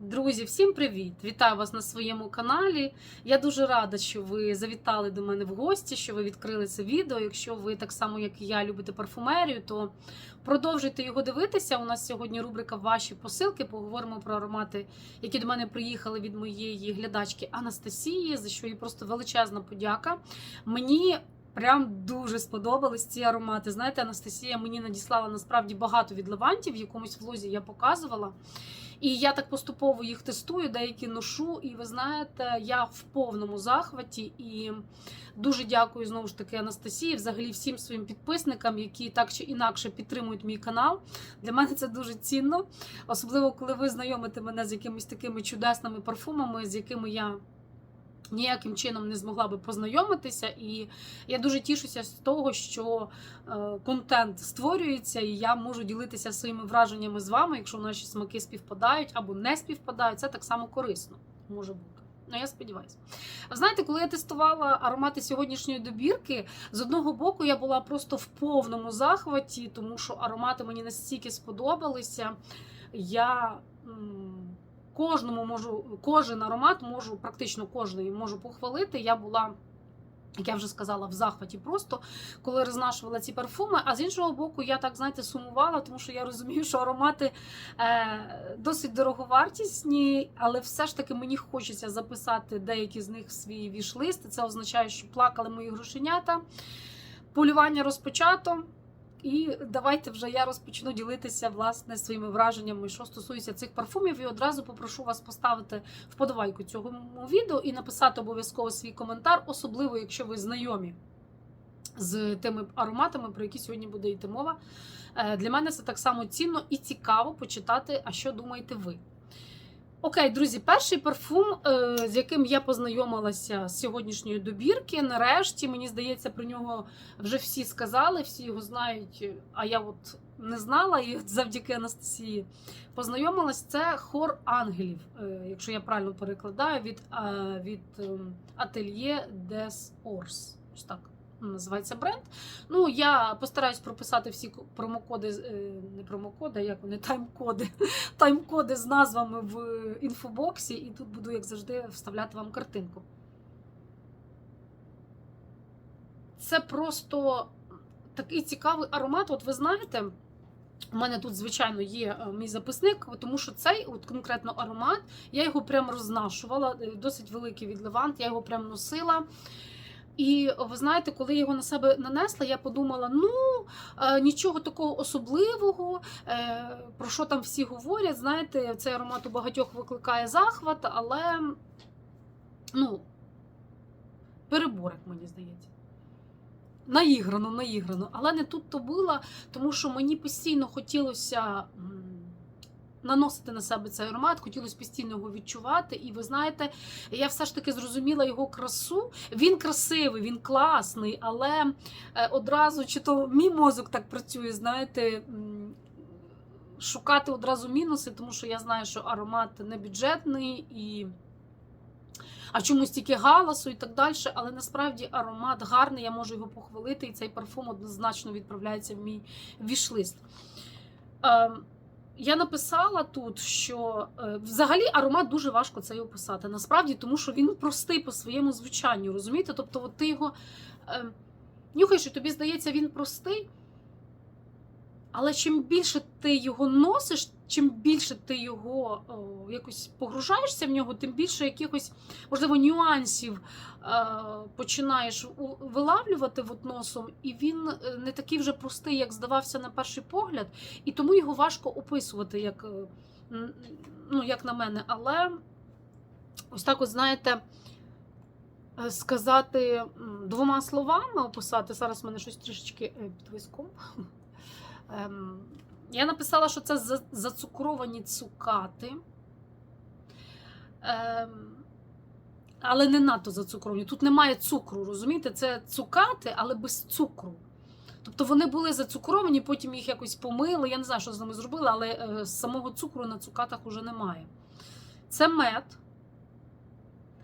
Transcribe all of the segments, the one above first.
Друзі, всім привіт! Вітаю вас на своєму каналі. Я дуже рада, що ви завітали до мене в гості, що ви відкрили це відео. Якщо ви так само, як і я, любите парфумерію, то продовжуйте його дивитися. У нас сьогодні рубрика Ваші посилки. Поговоримо про аромати, які до мене приїхали від моєї глядачки Анастасії, за що їй просто величезна подяка. Мені Прям дуже сподобались ці аромати. Знаєте, Анастасія мені надіслала насправді багато від левантів, в якомусь влозі я показувала. І я так поступово їх тестую, деякі ношу. І ви знаєте, я в повному захваті. І дуже дякую знову ж таки Анастасії, взагалі всім своїм підписникам, які так чи інакше підтримують мій канал. Для мене це дуже цінно, особливо коли ви знайомите мене з якимись такими чудесними парфумами, з якими я. Ніяким чином не змогла би познайомитися, і я дуже тішуся з того, що е, контент створюється, і я можу ділитися своїми враженнями з вами, якщо наші смаки співпадають або не співпадають, це так само корисно може бути. Ну, я сподіваюся. Знаєте, коли я тестувала аромати сьогоднішньої добірки, з одного боку я була просто в повному захваті, тому що аромати мені настільки сподобалися. Я кожному можу, кожен аромат можу, практично кожний можу похвалити. Я була. Як я вже сказала, в захваті просто коли рознашувала ці парфуми. А з іншого боку, я так знаєте сумувала, тому що я розумію, що аромати е, досить дороговартісні, але все ж таки мені хочеться записати деякі з них в свій вішлист. Це означає, що плакали мої грошенята. Полювання розпочато. І давайте вже я розпочну ділитися власне своїми враженнями, що стосується цих парфумів. І одразу попрошу вас поставити вподобайку цьому відео і написати обов'язково свій коментар, особливо якщо ви знайомі з тими ароматами, про які сьогодні буде йти мова. Е, Для мене це так само цінно і цікаво почитати, а що думаєте ви. Окей, друзі, перший парфум, е, з яким я познайомилася з сьогоднішньої добірки. Нарешті, мені здається, про нього вже всі сказали, всі його знають, а я от не знала і завдяки Анастасії познайомилась. Це хор ангелів, е, якщо я правильно перекладаю, від, е, від ем, Atelier des Ors. Ось так називається бренд. Ну, я постараюсь прописати всі промокоди, е, не промокоди, як вони тайм-коди, тайм-коди з назвами в інфобоксі, і тут буду, як завжди, вставляти вам картинку. Це просто такий цікавий аромат. От ви знаєте, у мене тут, звичайно, є е, мій записник, тому що цей от конкретно аромат, я його прям рознашувала, е, досить великий від Левант, я його прям носила. І ви знаєте, коли я його на себе нанесла, я подумала: ну е, нічого такого особливого, е, про що там всі говорять. Знаєте, цей аромат у багатьох викликає захват, але ну, перебор, як мені здається. Наіграно, наіграно. Але не тут то було, тому що мені постійно хотілося наносити на себе цей аромат, хотілося постійно його відчувати. І ви знаєте, я все ж таки зрозуміла його красу. Він красивий, він класний, але е, одразу чи то мій мозок так працює, знаєте. Шукати одразу мінуси, тому що я знаю, що аромат не бюджетний і. А чомусь тільки галасу і так далі. Але насправді аромат гарний, я можу його похвалити, і цей парфум однозначно відправляється в мій вішлист. Я написала тут, що е, взагалі аромат дуже важко цей описати. Насправді, тому що він простий по своєму звучанню, розумієте? Тобто, от ти його е, нюхаєш, і тобі здається, він простий. Але чим більше ти його носиш, чим більше ти його о, якось погружаєшся в нього, тим більше якихось, можливо, нюансів е, починаєш вилавлювати от носом, і він е, не такий вже простий, як здавався на перший погляд, і тому його важко описувати, як, е, ну, як на мене. Але ось так, от знаєте. е, Сказати двома словами описати. Зараз в мене щось трішечки під виском. Я написала, що це зацукровані цукати. Ем, але не надто зацукровані. Тут немає цукру, розумієте? Це цукати, але без цукру. Тобто вони були зацукровані, потім їх якось помили. Я не знаю, що з ними зробили, але е, самого цукру на цукатах уже немає. Це мед.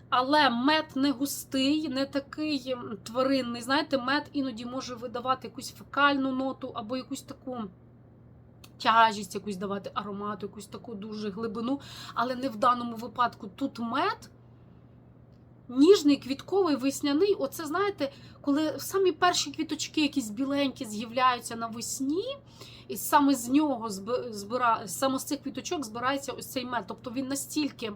Але мед не густий, не такий тваринний. Знаєте, мед іноді може видавати якусь фекальну ноту або якусь таку тяжість якусь давати аромату, якусь таку дуже глибину. Але не в даному випадку. Тут мед ніжний, квітковий, весняний. Оце, знаєте, коли самі перші квіточки, якісь біленькі, з'являються навесні, і саме з нього збира... саме з цих квіточок збирається ось цей мед. Тобто він настільки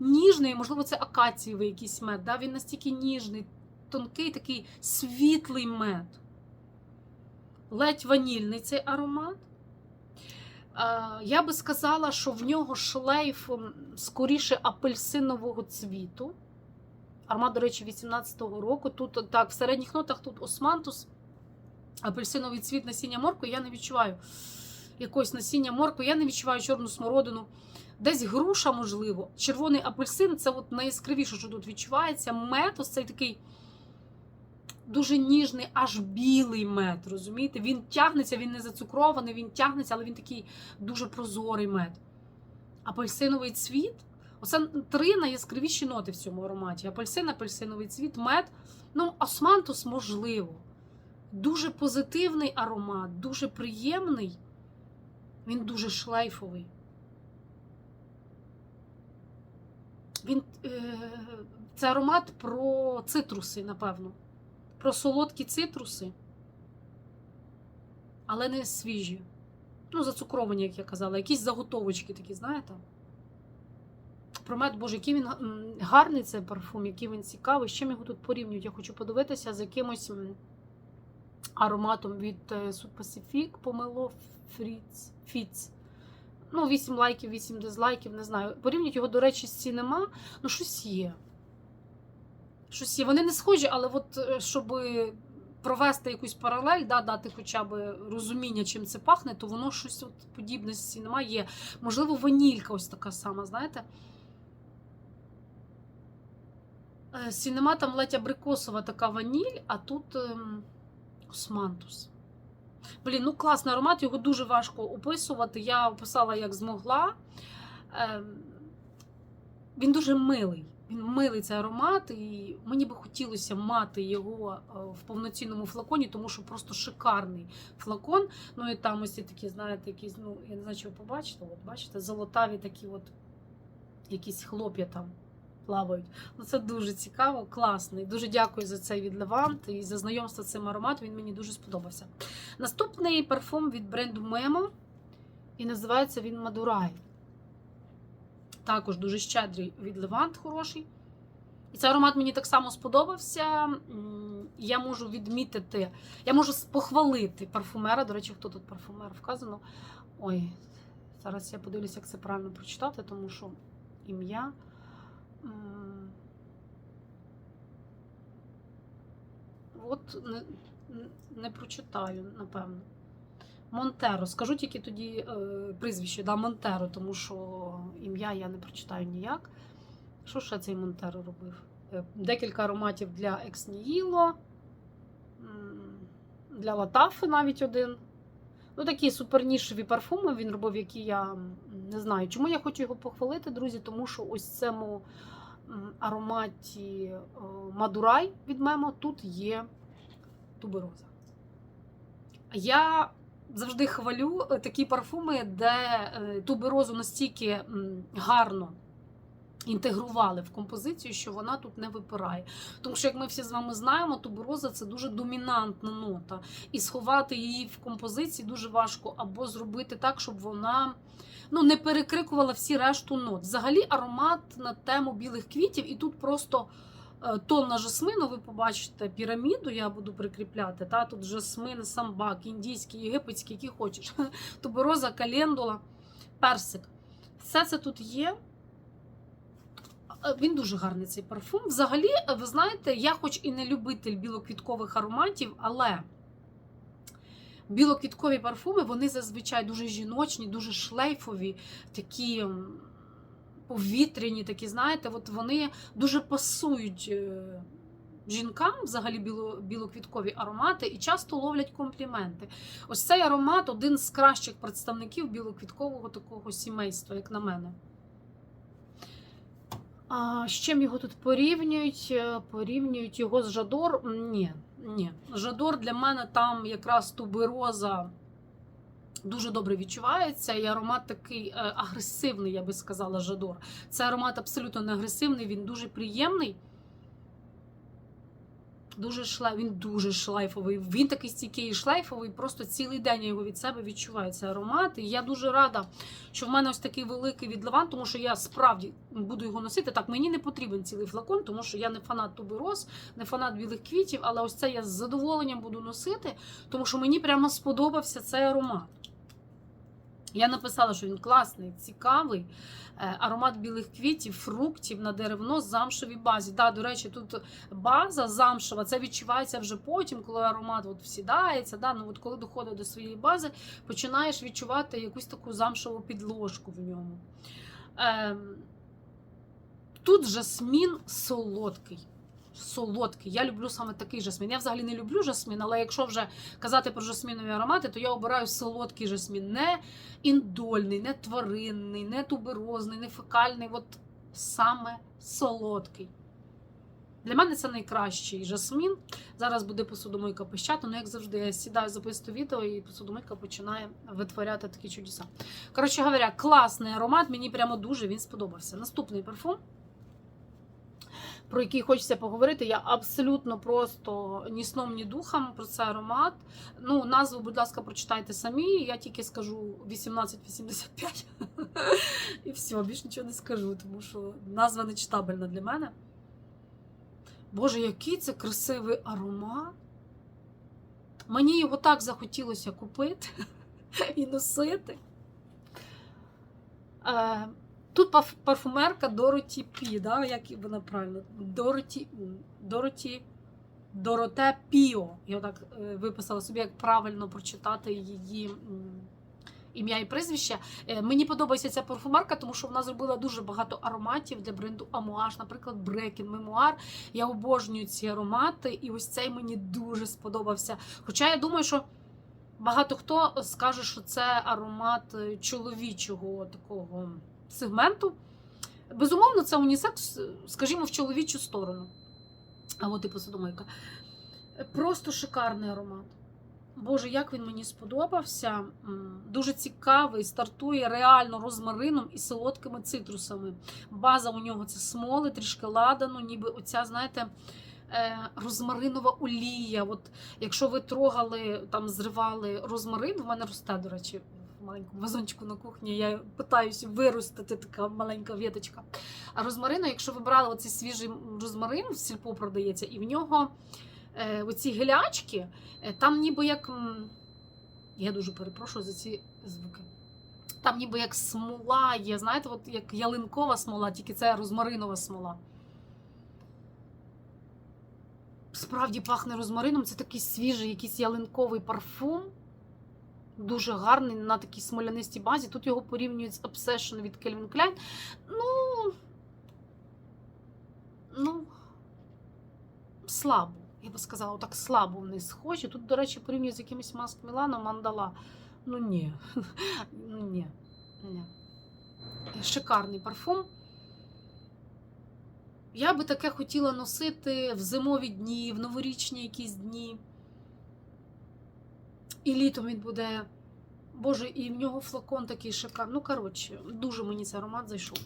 ніжний, можливо, це акацієвий якийсь мед. Да? Він настільки ніжний, тонкий, такий світлий мед. Ледь ванільний цей аромат. Е, Я би сказала, що в нього шлейф скоріше апельсинового цвіту. Аромат, до речі, 18-го року. Тут так, в середніх нотах тут османтус, апельсиновий цвіт насіння моркви. Я не відчуваю якогось насіння моркви, я не відчуваю чорну смородину. Десь груша, можливо. Червоний апельсин це от найяскравіше, що тут відчувається. Мед, ось цей такий дуже ніжний, аж білий мед. Розумієте? Він тягнеться, він не зацукрований, він тягнеться, але він такий дуже прозорий мед. Апельсиновий цвіт. Оце три найяскравіші ноти в цьому ароматі: апельсин, апельсиновий цвіт, мед. Ну, османтус можливо. Дуже позитивний аромат, дуже приємний. Він дуже шлейфовий. Він, е, це аромат про цитруси, напевно. Про солодкі цитруси, але не свіжі. Ну, зацукровані, як я казала, якісь заготовочки такі, знаєте? Про мед, боже, який він гарний цей парфум, який він цікавий. З чим його тут порівнюють? Я хочу подивитися з якимось ароматом від е, Sud Pacific, помило Фріц, Фіц. Ну, 8 лайків, 8 дизлайків, не знаю. Порівнюють його, до речі, з Cinema. Ну, щось є. Щось є. Вони не схожі, але от е, щоб провести якусь паралель, да, дати хоча б розуміння, чим це пахне, то воно щось от з Cinema є. Можливо, ванілька ось така сама, знаєте. Е, Сінема там ледь абрикосова така ваніль, а тут ем, османтус. Блін, ну класний аромат, його дуже важко описувати. Я описала як змогла. Ем, він дуже милий. Милий цей аромат, і мені би хотілося мати його е, в повноцінному флаконі, тому що просто шикарний флакон. Ну і там ось такі, знаєте, якісь, ну, я не знаю, чи ви побачите, от бачите, золотаві такі от якісь хлоп'я там плавають. Ну, це дуже цікаво, класний. Дуже дякую за цей від Левант і за знайомство з цим ароматом. Він мені дуже сподобався. Наступний парфум від бренду Memo. І називається він Мадурай. Також дуже щедрий від Левант хороший. І цей аромат мені так само сподобався. Я можу відмітити, я можу похвалити парфумера. До речі, хто тут парфумер вказано. Ой, зараз я подивлюся, як це правильно прочитати, тому що ім'я. От не, не прочитаю, напевно. Монтеро. Скажу тільки тоді е, прізвище, да, Монтеро, тому що ім'я я не прочитаю ніяк. Що ще цей Монтеро робив? Е, Декілька ароматів для Екснігіло, для Латафи навіть один. Ну, такі супернішеві парфуми він робив, які я не знаю. Чому я хочу його похвалити, друзі? Тому що ось цьому ароматі е, Мадурай від Мемо тут є тубероза. Я завжди хвалю е, такі парфуми, де е, туберозу настільки гарно інтегрували в композицію, що вона тут не випирає. Тому що, як ми всі з вами знаємо, тубероза це дуже домінантна нота. І сховати її в композиції дуже важко, або зробити так, щоб вона ну, не перекрикувала всі решту нот. Взагалі аромат на тему білих квітів, і тут просто. Е, Тонна жасмину, ви побачите піраміду, я буду прикріпляти. Та? Тут жасмин, самбак, індійський, єгипетський, який хочеш. Тубероза, календула, персик. Все це тут є. Е, Він дуже гарний цей парфум. Взагалі, е, ви знаєте, я хоч і не любитель білоквіткових ароматів, але білоквіткові парфуми вони зазвичай дуже жіночні, дуже шлейфові, такі повітряні, такі, знаєте, от вони дуже пасують е, жінкам, взагалі біло, білоквіткові аромати, і часто ловлять компліменти. Ось цей аромат один з кращих представників білоквіткового такого сімейства, як на мене. А, з чим його тут порівнюють? Е, Порівнюють його з Жадор? Ні, ні. Жадор для мене там якраз тубероза Дуже добре відчувається, і аромат такий е, агресивний, я би сказала, Жадор. Це аромат абсолютно не агресивний, він дуже приємний. Дуже шлайф, він дуже шлайфовий. Він такий стійкий і шлайфовий, просто цілий день я його від себе відчуваю цей аромат. І я дуже рада, що в мене ось такий великий від Лаван, тому що я справді буду його носити. Так, мені не потрібен цілий флакон, тому що я не фанат тубероз, не фанат білих квітів, але ось це я з задоволенням буду носити, тому що мені прямо сподобався цей аромат. Я написала, що він класний, цікавий. Е, Аромат білих квітів, фруктів на деревно з замшевій базі. Да, до речі, тут база замшева, це відчувається вже потім, коли аромат от всідається. Да, ну от коли доходить до своєї бази, починаєш відчувати якусь таку замшеву підложку в ньому. Ем, тут жасмін солодкий. Солодкий. Я люблю саме такий жасмін. Я взагалі не люблю жасмін, але якщо вже казати про жасмінові аромати, то я обираю солодкий жасмін. Не індольний, не тваринний, не туберозний, не фекальний. От саме солодкий. Для мене це найкращий жасмін. Зараз буде посудомийка пищати, ну як завжди, я сідаю записую відео, і посудомийка починає витворяти такі чудеса. Коротше говоря, класний аромат, мені прямо дуже він сподобався. Наступний парфум про який хочеться поговорити. Я абсолютно просто ні сном, ні духом про цей аромат. Ну, назву, будь ласка, прочитайте самі. Я тільки скажу 1885. І все, більше нічого не скажу, тому що назва не читабельна для мене. Боже, який це красивий аромат. Мені його так захотілося купити і носити. Тут парфумерка Дороті Пі, да? як вона правильно? Дороті, Дороті, Дороте Піо. Я так е, виписала собі, як правильно прочитати її ім'я і прізвище. Е, Мені подобається ця парфумерка, тому що вона зробила дуже багато ароматів для бренду Амуаж, наприклад, Брекен Мемуар. Я обожнюю ці аромати, і ось цей мені дуже сподобався. Хоча я думаю, що. Багато хто скаже, що це аромат е, чоловічого такого сегменту. Безумовно, це унісекс, скажімо, в чоловічу сторону. А от і посудомийка. Просто шикарний аромат. Боже, як він мені сподобався. Дуже цікавий, стартує реально розмарином і солодкими цитрусами. База у нього це смоли, трішки ладану, ніби оця, знаєте, е, розмаринова олія. От якщо ви трогали, там зривали розмарин, в мене росте, до речі, в маленькому вазончику на кухні. Я питаюся виростити така маленька віточка. А розмарину, якщо ви брали оцей свіжий розмарин, в сільпо продається, і в нього е, оці гелячки, е, там ніби як. Я дуже перепрошую за ці звуки. Там ніби як смола є, знаєте, от як ялинкова смола, тільки це розмаринова смола. Справді пахне розмарином, це такий свіжий, якийсь ялинковий парфум. Дуже гарний на такій смолянистій базі. Тут його порівнюють з Obsession від Calvin Klein. Ну, ну, слабо. Я би сказала, так слабо вони схожі. Тут, до речі, порівнюють з якимось Маск Мілана, Мандала. Ну ні. Ну ні. ні. Шикарний парфум. Я би таке хотіла носити в зимові дні, в новорічні якісь дні. І літом він буде. Боже, і в нього флакон такий шикарний. Ну, коротше, дуже мені цей аромат зайшов.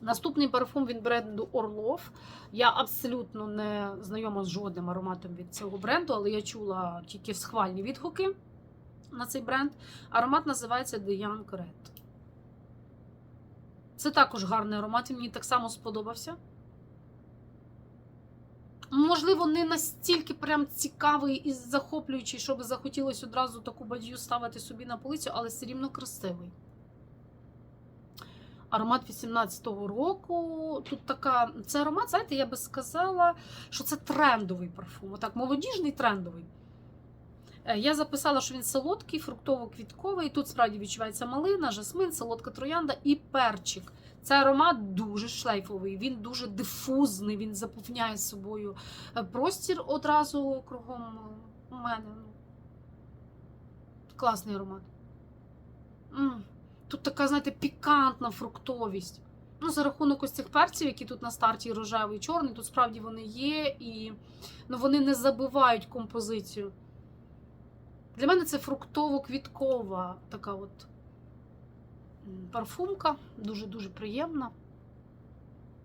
Наступний парфум від бренду Орлов. Я абсолютно не знайома з жодним ароматом від цього бренду, але я чула тільки схвальні відгуки на цей бренд. Аромат називається The Young Red. Це також гарний аромат, він мені так само сподобався. Можливо, не настільки прям цікавий і захоплюючий, щоб захотілося одразу таку бадью ставити собі на полицю, але все рівно красивий. Аромат 18-го року. Тут така. Це аромат, знаєте, я би сказала, що це трендовий парфум. Отак, молодіжний трендовий. Е, Я записала, що він солодкий, фруктово-квітковий. Тут справді відчувається малина, жасмин, солодка троянда і перчик. Цей аромат дуже шлейфовий, він дуже дифузний, він заповняє собою е, простір одразу кругом у мене. Класний аромат. Тут така, знаєте, пікантна фруктовість. Ну, за рахунок ось цих перців, які тут на старті рожевий і чорний, тут справді вони є, і ну, вони не забивають композицію. Для мене це фруктово-квіткова така от парфумка, дуже-дуже приємна.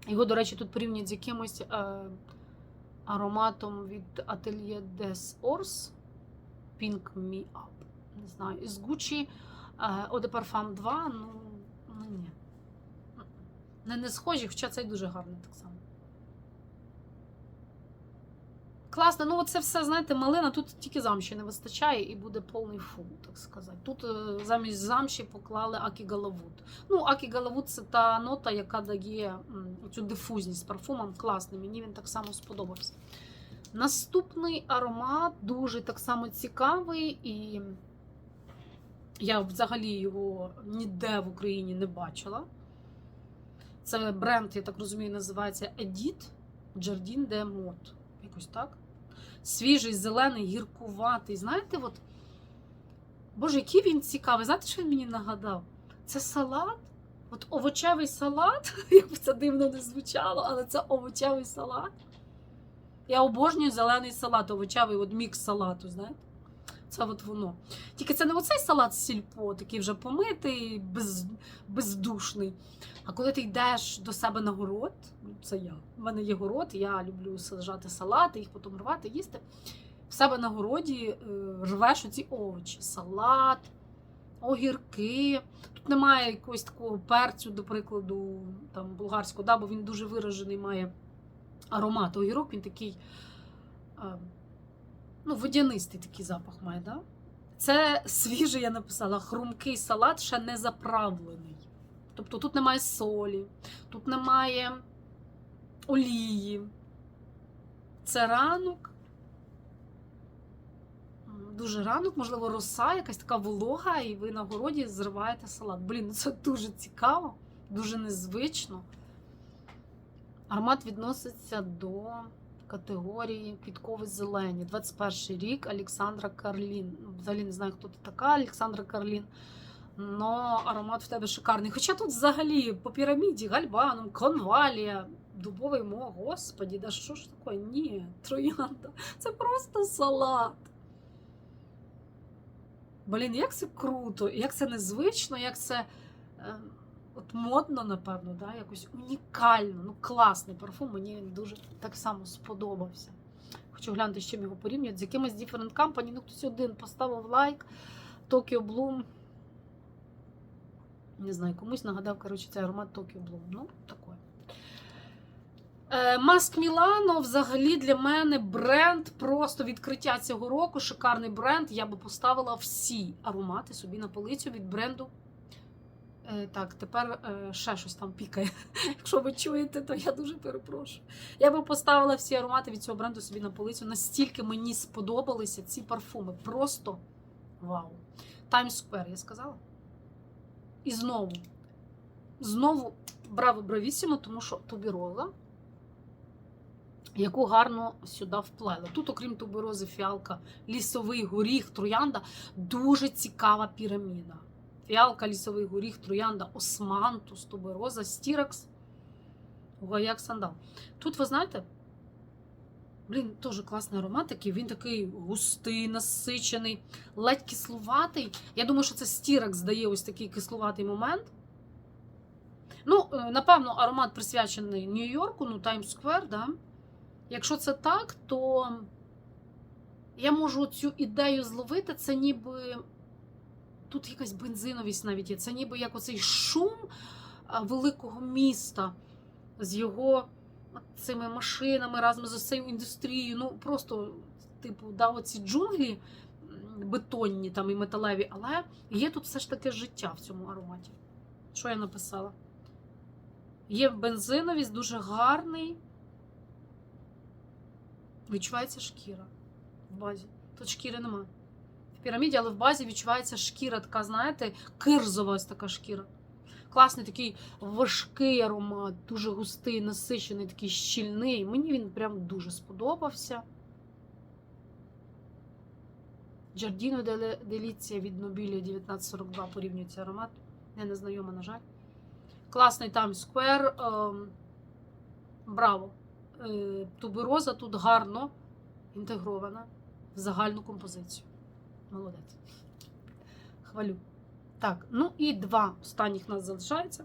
Його, до речі, тут порівнюють з якимось е, ароматом від Atelier des Ors Pink Me Up. Не знаю, з Gucci е, Eau Parfum 2, ну, ну ні. Не, не схожі, хоча цей дуже гарний так само. Класно, ну це все, знаєте, малина, тут тільки замші не вистачає і буде повний фул, так сказати. Тут е, замість замші поклали Акігалавуд. Ну, Акігалавуд це та нота, яка дає цю дифузність парфумом. Класний, мені він так само сподобався. Наступний аромат дуже так само цікавий, і я взагалі його ніде в Україні не бачила. Це бренд, я так розумію, називається Edit Jardin de Mot. Якось так. Свіжий, зелений, гіркуватий. Знаєте, от. Боже, який він цікавий. Знаєте, що він мені нагадав? Це салат. От овочевий салат, як би це дивно не звучало, але це овочевий салат. Я обожнюю зелений салат, овочевий от мікс салату, знаєте? Це от воно. Тільки це не оцей салат з сільпо, такий вже помитий, без, бездушний. А коли ти йдеш до себе на город, ну, це я. У мене є город, я люблю саджати салати, їх потім рвати, їсти. В себе на городі е, рвеш оці овочі, салат, огірки. Тут немає якогось такого перцю, до прикладу, там болгарського, да, бо він дуже виражений має аромат. Огірок він такий е, ну, водянистий такий запах має, да? Це свіжий, я написала, хрумкий салат, ще не заправлений. Тобто тут немає солі, тут немає олії. Це ранок. Дуже ранок, можливо, роса, якась така волога, і ви на городі зриваєте салат. Блін, ну це дуже цікаво, дуже незвично. Аромат відноситься до категорії квіткові зелені. 21 рік Олександра Карлін. Взагалі не знаю, хто ти така, Олександра Карлін. Но аромат в тебе шикарний. Хоча тут взагалі по піраміді, гальбаном, конвалія, дубовий мох, господі, да що ж таке? Ні, троянда. Це просто салат. Блін, як це круто, як це незвично, як це е, от модно, напевно, да? якось унікально. Ну, класний парфум, мені він дуже так само сподобався. Хочу глянути, з чим його порівнюють. З якимось Different Company. Ну, хтось один поставив лайк. Tokyo Bloom. Не знаю, комусь нагадав, коротше, цей аромат Tokyo Bloom. Ну, такой. Маск Мілано взагалі для мене бренд, просто відкриття цього року. Шикарний бренд. Я би поставила всі аромати собі на полицю від бренду. Е, Так, тепер е, ще щось там пікає. Якщо ви чуєте, то я дуже перепрошую. Я би поставила всі аромати від цього бренду собі на полицю. Настільки мені сподобалися ці парфуми. Просто вау. Times Square, я сказала. І знову, знову браво бравісімо, тому що тубіроза, яку гарно сюди вплели. Тут, окрім туберози, фіалка, лісовий горіх, троянда, дуже цікава піраміда. Фіалка, лісовий горіх, троянда, османтус, тубероза, стіракс, гаяк, сандал. Тут, ви знаєте, блін, теж класний аромат такий, він такий густий, насичений, ледь кислуватий. Я думаю, що це стіракс здає ось такий кислуватий момент. Ну, е, напевно, аромат присвячений Нью-Йорку, ну, Таймс Сквер, да? Якщо це так, то я можу цю ідею зловити, це ніби. Тут якась бензиновість навіть є. Це ніби як оцей шум великого міста з його цими машинами разом з цією індустрією. Ну, просто, типу, да, оці джунглі бетонні там і металеві, але є тут все ж таки життя в цьому ароматі. Що я написала? Є бензиновість, дуже гарний. Відчувається шкіра в базі. Тут шкіри нема. Піраміді, але в базі відчувається шкіра, така, знаєте, кирзова ось така шкіра. Класний такий важкий аромат, дуже густий, насичений, такий щільний. Мені він прям дуже сподобався. Giardino Деліція від Нобілі 1942 порівнюється аромат. Я не знайома, на жаль. Класний Times Square. Ем, браво! Е, Тубероза тут гарно інтегрована в загальну композицію. Молодець. Хвалю. Так, ну і два останніх нас залишається.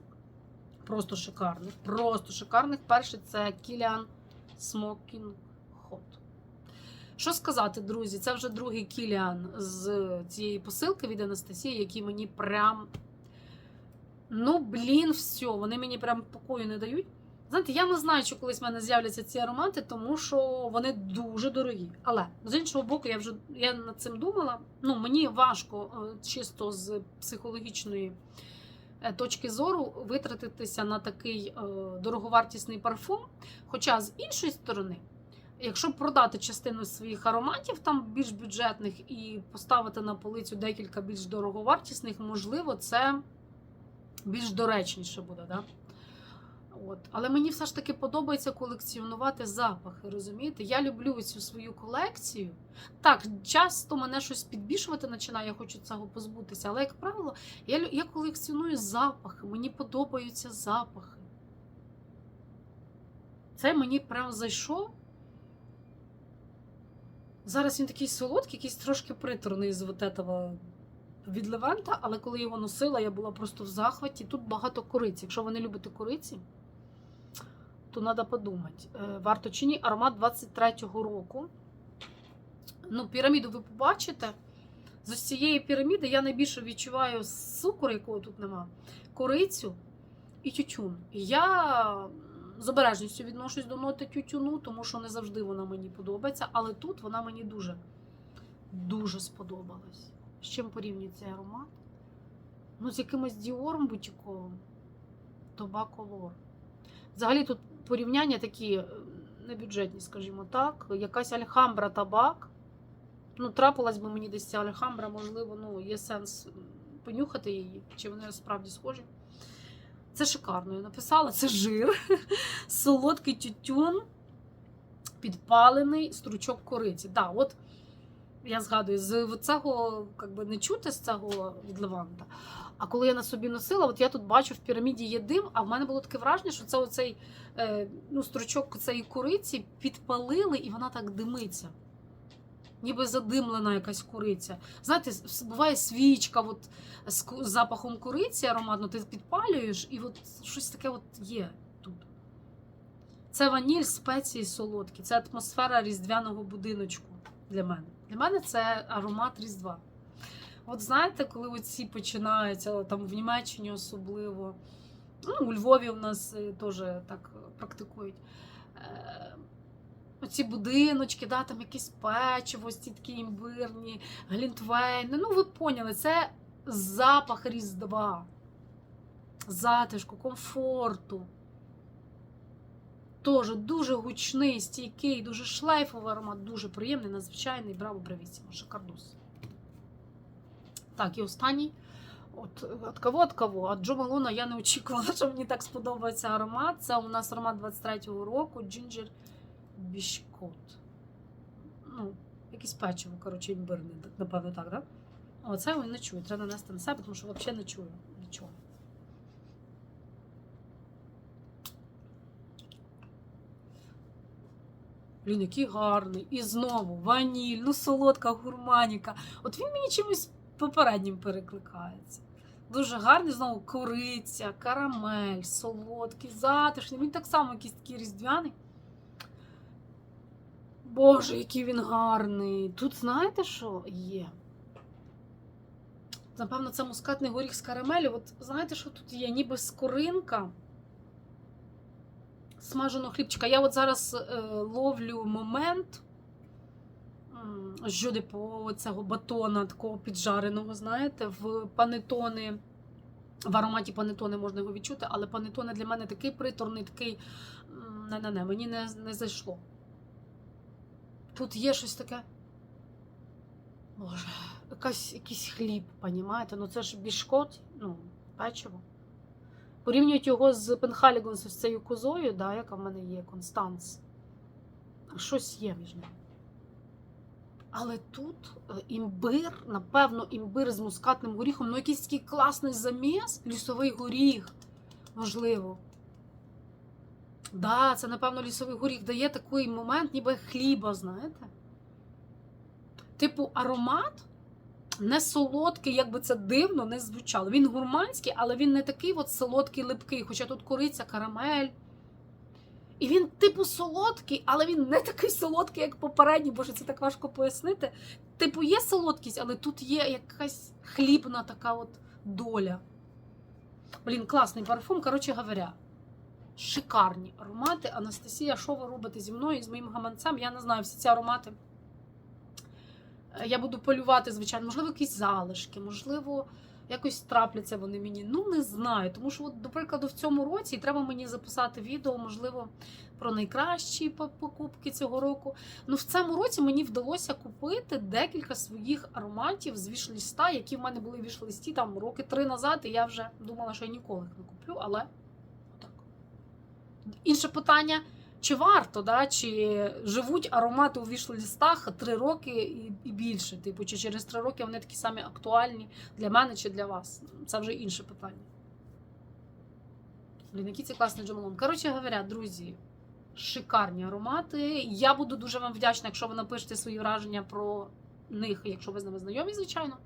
Просто шикарних. Просто шикарних. Перший це Кіліан Smoking Hot. Що сказати, друзі? Це вже другий Кіліан з цієї посилки від Анастасії, який мені прям. Ну, блін, все, вони мені прям покою не дають. Знаєте, я не знаю, чи колись в мене з'являться ці аромати, тому що вони дуже дорогі. Але з іншого боку, я вже я над цим думала. Ну, мені важко е, чисто з психологічної е, точки зору витратитися на такий е, дороговартісний парфум. Хоча з іншої сторони, якщо продати частину своїх ароматів, там більш бюджетних, і поставити на полицю декілька більш дороговартісних, можливо, це більш доречніше буде. Да? От. Але мені все ж таки подобається колекціонувати запахи. Розумієте? Я люблю цю свою колекцію. Так, часто мене щось підбішувати починає, я хочу цього позбутися. Але, як правило, я, я колекціоную запахи. Мені подобаються запахи. Це мені прям зайшов. Зараз він такий солодкий, якийсь трошки приторний з вот этого від Левента, але коли його носила, я була просто в захваті. Тут багато кориці. Якщо ви не любите кориці, то треба подумати. Е, Варто чи ні, аромат 23-го року. Ну, піраміду ви побачите. З ось цієї піраміди я найбільше відчуваю цукор, якого тут нема, корицю і тютюн. Я з обережністю відношусь до ноти тютюну, тому що не завжди вона мені подобається, але тут вона мені дуже, дуже сподобалась. З чим порівнює цей аромат? Ну, з якимось діором бутіковим. Тобаколор. Взагалі тут порівняння такі е, небюджетні, скажімо так. Якась альхамбра табак. Ну, трапилась би мені десь ця альхамбра, можливо, ну, є сенс понюхати її, чи вони справді схожі. Це шикарно. Я написала, це жир, солодкий тютюн, підпалений стручок кориці. Да, от я згадую, з цього как би, не чути з цього від Леванта. А коли я на собі носила, от я тут бачу в піраміді є дим, а в мене було таке враження, що це оцей е, ну, стручок цієї куриці підпалили, і вона так димиться. Ніби задимлена якась куриця. Знаєте, буває свічка от, з запахом куриці ароматно, ти підпалюєш, і от щось таке от є тут. Це ваніль, спеції солодкі, це атмосфера різдвяного будиночку для мене. Для мене це аромат Різдва. От знаєте, коли оці починаються, там в Німеччині особливо, ну, у Львові у нас е, теж так практикують. Е, Оці будиночки, да, там якісь печиво, ці такі імбирні, глінтвейни. Ну, ви поняли, це запах Різдва, затишку, комфорту. Тоже дуже гучний, стійкий, дуже шлейфовий аромат, дуже приємний, надзвичайний, браво, бравісімо, шикардус. Так, і останній. От, от кого, от кого? От Джо Малона я не очікувала, що мені так сподобається аромат. Це у нас аромат 23-го року Ginger Biscuit. Ну, якесь печиво, коротше, імбирне, так, так, да? Оце я не чую. Треба нанести на себе, тому що взагалі не чую нічого. Блін, який гарний. І знову ваніль, ну солодка гурманіка. От він мені чимось попереднім перекликається. Дуже гарний, знову кориця, карамель, солодкий, затишний. Він так само якийсь такий різдвяний. Боже, який він гарний. Тут знаєте, що є? Напевно, це мускатний горіх з карамелю. От знаєте, що тут є? Ніби скоринка смаженого хлібчика. Я от зараз е, ловлю момент жюди по цього батона, такого піджареного, знаєте, в панетони. В ароматі панетони можна його відчути, але панетони для мене такий приторний, такий не-не-не, мені не, не зайшло. Тут є щось таке. Боже, якась, якийсь хліб, понімаєте? Ну це ж бішкот, ну, печиво. Порівнюють його з Пенхалігон з цією козою, да, яка в мене є, Констанс. Щось є між ними. Але тут е, імбир, напевно, імбир з мускатним горіхом, ну якийсь такий класний заміс, лісовий горіх, можливо. Да, це, напевно, лісовий горіх дає такий момент, ніби хліба, знаєте? Типу, аромат не солодкий, як би це дивно не звучало. Він гурманський, але він не такий от солодкий, липкий, хоча тут кориця, карамель. І він, типу, солодкий, але він не такий солодкий, як попередній, боже, це так важко пояснити. Типу, є солодкість, але тут є якась хлібна така от доля. Блін, класний парфум, коротше говоря. Шикарні аромати. Анастасія, що ви робите зі мною і з моїм гаманцем? Я не знаю, всі ці аромати. Е, Я буду полювати, звичайно, можливо, якісь залишки, можливо, якось трапляться вони мені. Ну, не знаю. Тому що, от, до прикладу, в цьому році треба мені записати відео, можливо, про найкращі покупки цього року. Ну, в цьому році мені вдалося купити декілька своїх ароматів з вішліста, які в мене були в вішлисті там роки три назад, і я вже думала, що я ніколи їх не куплю, але отак. Інше питання. Чи варто, да? чи живуть аромати у вішлистах три роки і, і більше? Типу, чи через три роки вони такі самі актуальні для мене чи для вас? Це вже інше питання. Блін, який це класний джамалон. Коротше говоря, друзі, шикарні аромати. Я буду дуже вам вдячна, якщо ви напишете свої враження про них, якщо ви з ними знайомі, звичайно.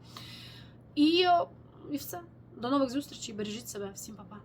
І, і все. До нових зустрічей. Бережіть себе. Всім па-па.